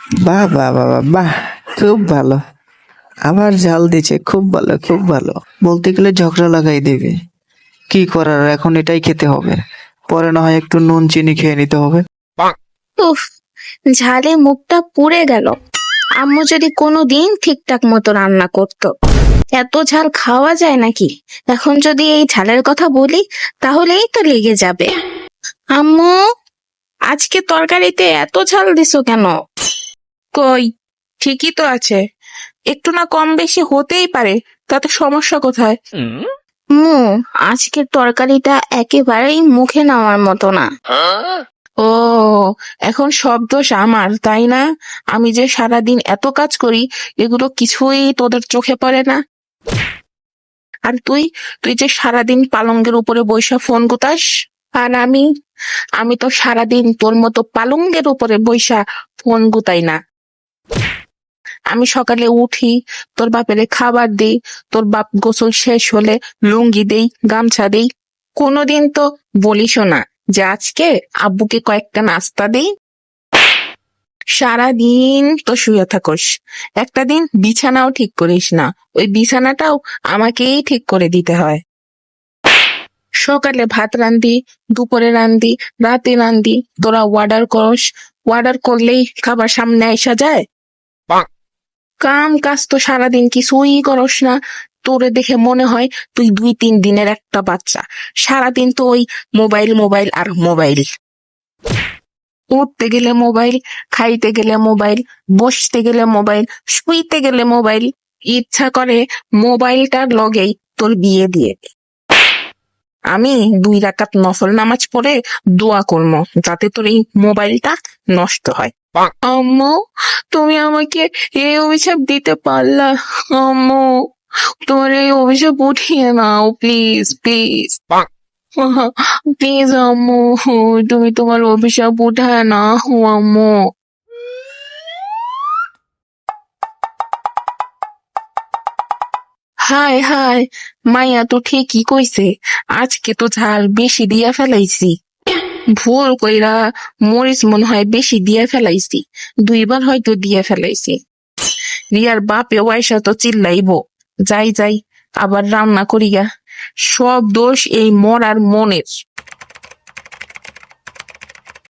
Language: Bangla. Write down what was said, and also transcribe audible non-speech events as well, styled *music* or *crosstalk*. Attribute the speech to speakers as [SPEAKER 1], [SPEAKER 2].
[SPEAKER 1] বাহ বাহ বাহ বাহ, বাহ খুব ভালো। আবার ঝাল দিছে খুব ভালো খুব ভালো। বলতে গেলে ঝগড়া লাগাই দেবে। কি করার এখন এটাই খেতে হবে। পরে না হয় একটু নুন চিনি খেয়ে নিতে হবে।
[SPEAKER 2] ঝালে মুখটা পুড়ে গেল। আম্মু যদি কোনো দিন ঠিকঠাক মতো রান্না করতো। এত ঝাল খাওয়া যায় নাকি? এখন যদি এই ঝালের কথা বলি তাহলেই তো লেগে যাবে। আম্মু আজকে তরকারিতে এত ঝাল দিছো কেন?
[SPEAKER 3] কই? ঠিকই তো আছে। একটু না কম বেশি হতেই পারে তাতে সমস্যা কোথায়?
[SPEAKER 2] মু আজকের তরকারিটা একেবারেই মুখে নেওয়ার মতো না।
[SPEAKER 3] ও এখন সব দোষ আমার তাই না? আমি যে সারাদিন এত কাজ করি এগুলো কিছুই তোদের চোখে পড়ে না। আর তুই? তুই যে সারাদিন পালঙ্গের উপরে বৈশা ফোন গুতাস? আর আমি? আমি তো সারাদিন তোর মতো পালঙ্গের উপরে বৈশা ফোন গুতাই না। আমি সকালে উঠি, তোর বাপেরে খাবার দেই, তোর বাপ গোসল শেষ হলে লুঙ্গি দেই, গামছা দেই। কোনোদিন তো বলিসও না যে আজকে আব্বুকে কয়েকটা নাস্তা দেই। সারাদিন তো শুয়ে থাকোস। একটা দিন বিছানাও ঠিক করিস না। ওই বিছানাটাও আমাকেই ঠিক করে দিতে হয়। সকালে ভাত রান্ধি, দুপুরে রান্ধি, রাতে রান্ধি। তোরা অর্ডার করস। অর্ডার করলেই খাবার সামনে আসা যায়। কাম কাজ তো সারাদিন কিছুই করস না। তোরে দেখে মনে হয় তুই দুই তিন দিনের একটা বাচ্চা। সারাদিন তো ওই মোবাইল মোবাইল আর মোবাইল। উঠতে গেলে মোবাইল, খাইতে গেলে মোবাইল, বসতে গেলে মোবাইল, শুইতে গেলে মোবাইল। ইচ্ছা করে মোবাইলটার লগেই তোর বিয়ে দিয়ে দে। আমি দুই রাকাত নফল নামাজ পড়ে দোয়া করব যাতে তোর এই মোবাইলটা নষ্ট হয়। আম্মু তুমি আমাকে এই অভিশাপ দিতে পারলা। আম্মু তোমার এই অভিশাপ উঠিয়ে নাও প্লিজ প্লিজ। *laughs* প্লিজ আম্মু তুমি তোমার অভিশাপ উঠায় না আম্মু। হায় হায় মাইয়া তো ঠিকই কইছে, আজকে তো ঝাল বেশি দিয়া ফেলাইছি। ভুল কইরা মরিচ মনে হয় বেশি দিয়া ফেলাইছি, দুইবার হয়তো দিয়া ফেলাইছি। রিয়ার বাপে ওয়াইসা তো চিল্লাইব, যাই যাই, আবার রান্না করিয়া। সব দোষ এই মরার মনের।